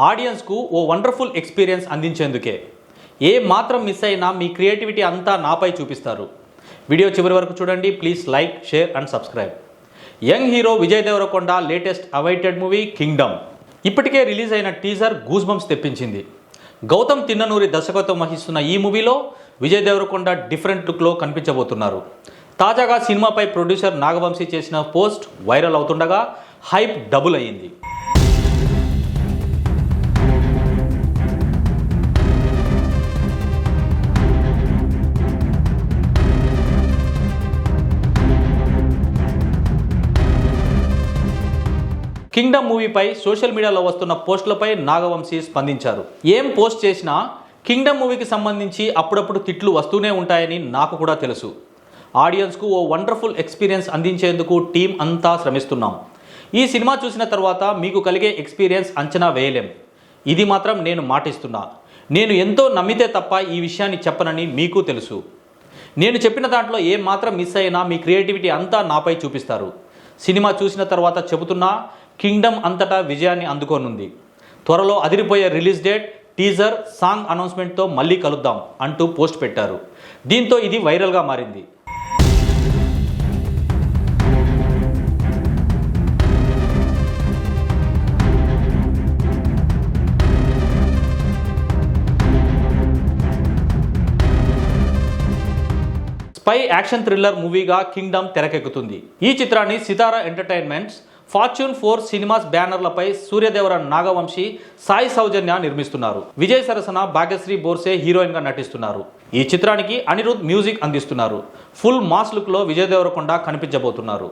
ఆడియన్స్కు ఓ wonderful experience అందించేందుకే. ఏ మాత్రం miss అయినా మీ క్రియేటివిటీ అంతా నాపై చూపిస్తారు. వీడియో చివరి వరకు చూడండి. Please like share and subscribe. Young hero Vijay Deverakonda latest awaited movie Kingdom. ఇప్పటికే రిలీజ్ అయిన టీజర్ గూజ్బంప్స్ తెప్పించింది. గౌతమ్ తిన్ననూరి దర్శకత్వం వహిస్తున్న ఈ మూవీలో విజయ్ దేవరకొండ డిఫరెంట్ లుక్లో కనిపించబోతున్నారు. తాజాగా సినిమాపై ప్రొడ్యూసర్ నాగవంశీ చేసిన పోస్ట్ వైరల్ అవుతుండగా హైప్ డబుల్ అయ్యింది. కింగ్డమ్ మూవీపై సోషల్ మీడియాలో వస్తున్న పోస్టులపై నాగవంశీ స్పందించారు. ఏం పోస్ట్ చేసినా కింగ్డమ్ మూవీకి సంబంధించి అప్పుడప్పుడు తిట్లు వస్తూనే ఉంటాయని నాకు కూడా తెలుసు. ఆడియన్స్కు ఓ వండర్ఫుల్ ఎక్స్పీరియన్స్ అందించేందుకు టీం అంతా శ్రమిస్తున్నాం. ఈ సినిమా చూసిన తర్వాత మీకు కలిగే ఎక్స్పీరియన్స్ అంచనా వేయలేం. ఇది మాత్రం నేను మాటిస్తున్నా. నేను ఎంతో నమ్మితే తప్ప ఈ విషయాన్ని చెప్పనని మీకు తెలుసు. నేను చెప్పిన దాంట్లో ఏం మాత్రం మిస్ అయినా మీ క్రియేటివిటీ అంతా నాపై చూపిస్తారు. సినిమా చూసిన తర్వాత చెబుతున్నా కింగ్డమ్ అంతటా విజయాన్ని అందుకోనుంది. త్వరలో అదిరిపోయే రిలీజ్ డేట్ టీజర్ సాంగ్ అనౌన్స్మెంట్తో మళ్ళీ కలుద్దాం అంటూ పోస్ట్ పెట్టారు. దీంతో ఇది వైరల్గా మారింది. స్పై యాక్షన్ థ్రిల్లర్ మూవీగా కింగ్డమ్ తెరకెక్కుతుంది. ఈ చిత్రాన్ని Sithara Entertainments Fortune Four Cinemas బ్యానర్లపై Suryadevara Nagavamsi Sai Soujanya నిర్మిస్తున్నారు. విజయ్ సరసన భాగ్యశ్రీ బోర్సే హీరోయిన్గా నటిస్తున్నారు. ఈ చిత్రానికి అనిరుద్ మ్యూజిక్ అందిస్తున్నారు. ఫుల్ మాస్ లుక్లో విజయ్ దేవరకొండ కనిపించబోతున్నారు.